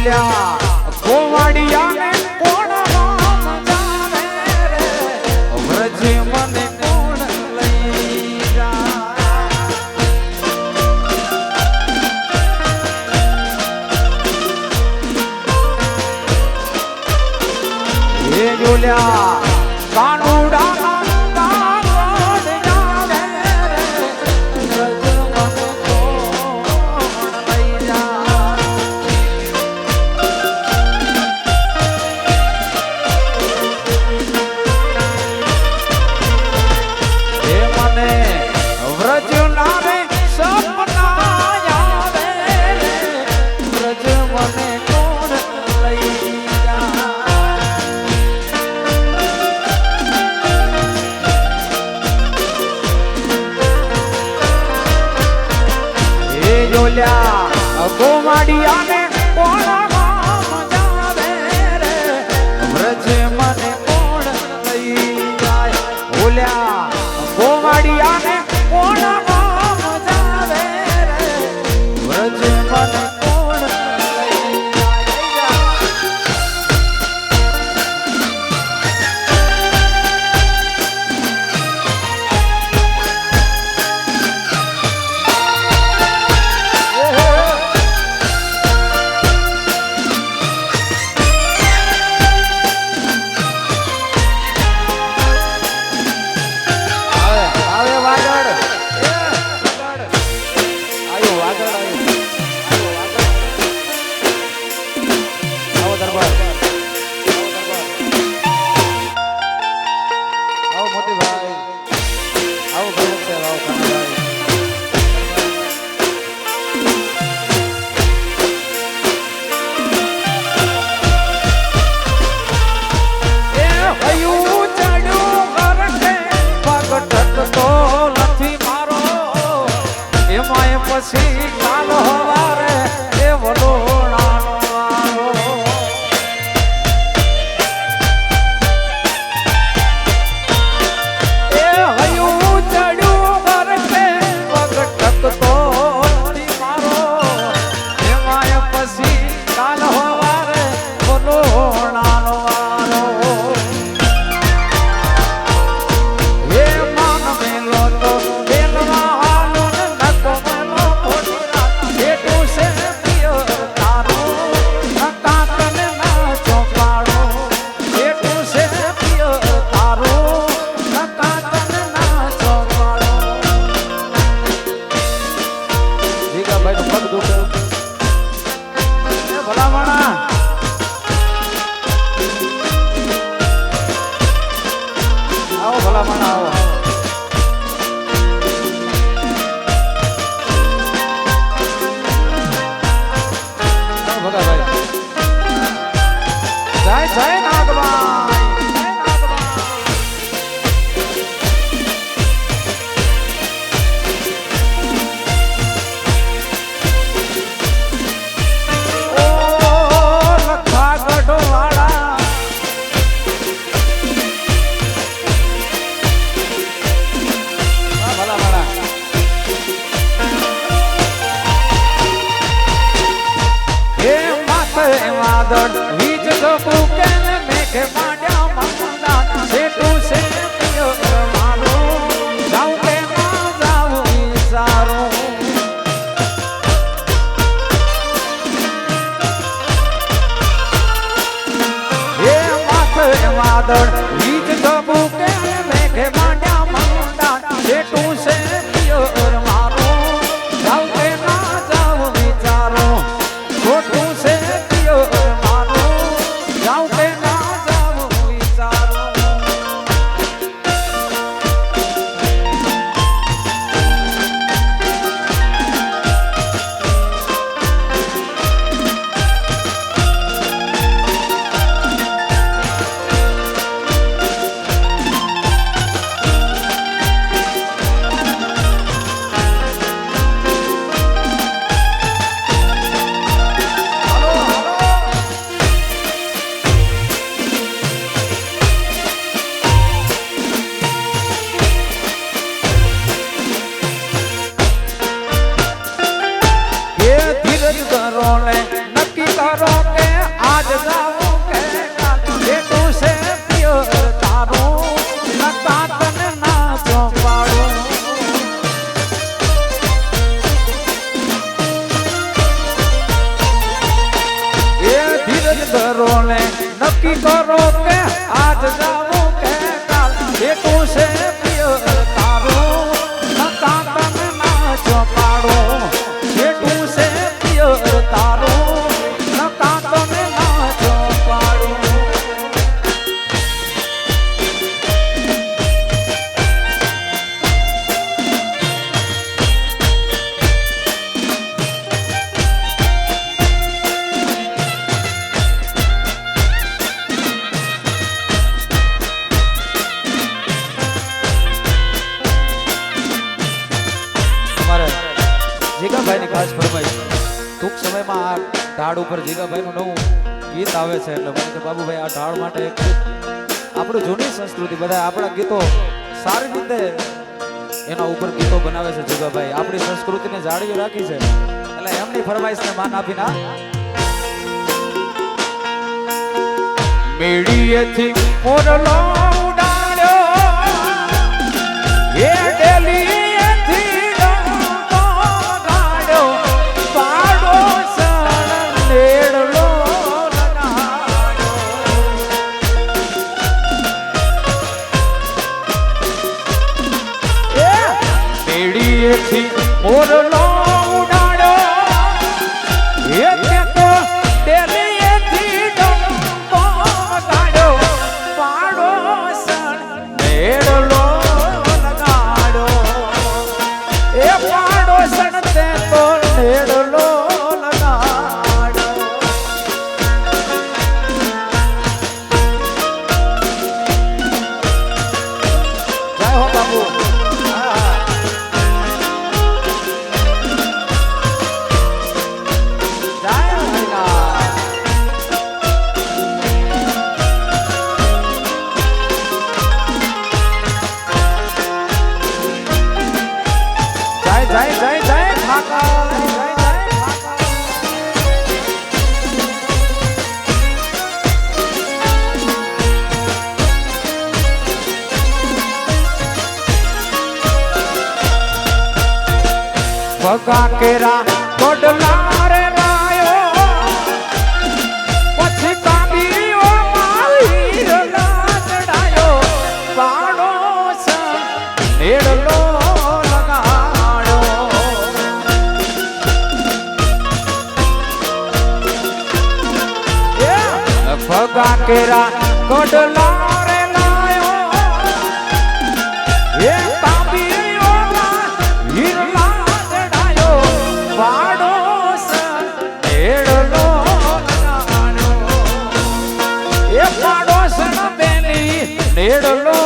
બોલ્યા ગોવાડિયા ને કોણ રામ જાણે રે? વ્રજે મને કોણ લઈ જાય? એ જોલ્યા બોલ્યા ગોવાડિયા ને કોણ વ્રજે મને કોણ લઈ જાય? બોલ્યા ગોવાડિયા દળ વીજ ગપુ કેમ મેઘ માંડ્યા માતા સેટું સે પ્રિય મારો જાઉં કે માં જાઉં સારું હે માથે વાદળ વીજ કરો કે આજ જાવ જીગાભાઈની ખાસ ફરમાઈશ. ટૂંક સમયમાં આ ઢાળ ઉપર જીગાભાઈનું નવું ગીત આવે છે એટલે મને કે બાબુભાઈ આ ઢાળ માટે આપણું જૂની સંસ્કૃતિ બધા આપણા ગીતો સારી રીતે એના ઉપર ગીતો બનાવે છે જીગાભાઈ. આપણી સંસ્કૃતિને જાળવી રાખી છે. એટલે એમની ફરમાઈશને માન આપીને ના મેળીએથી મોરલો મેળીએથી મોરલો ઉડાડ્યો ભગા કોડલા રે રાયો. પછી કાબીઓ માવી ચડાયો પાડો નેડલો લગાડ્યો. ભગા કેરા કોડલા પાડો સણ નેડલો લગાડ્યો એ પાડોશણ બેની નેડલો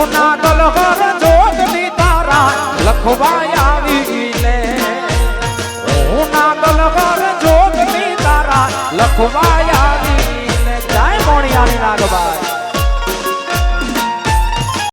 હું ડલહર હર જોગની તારા લખવા આવી લે. હું ડલહર હર જોગની તારા લખવા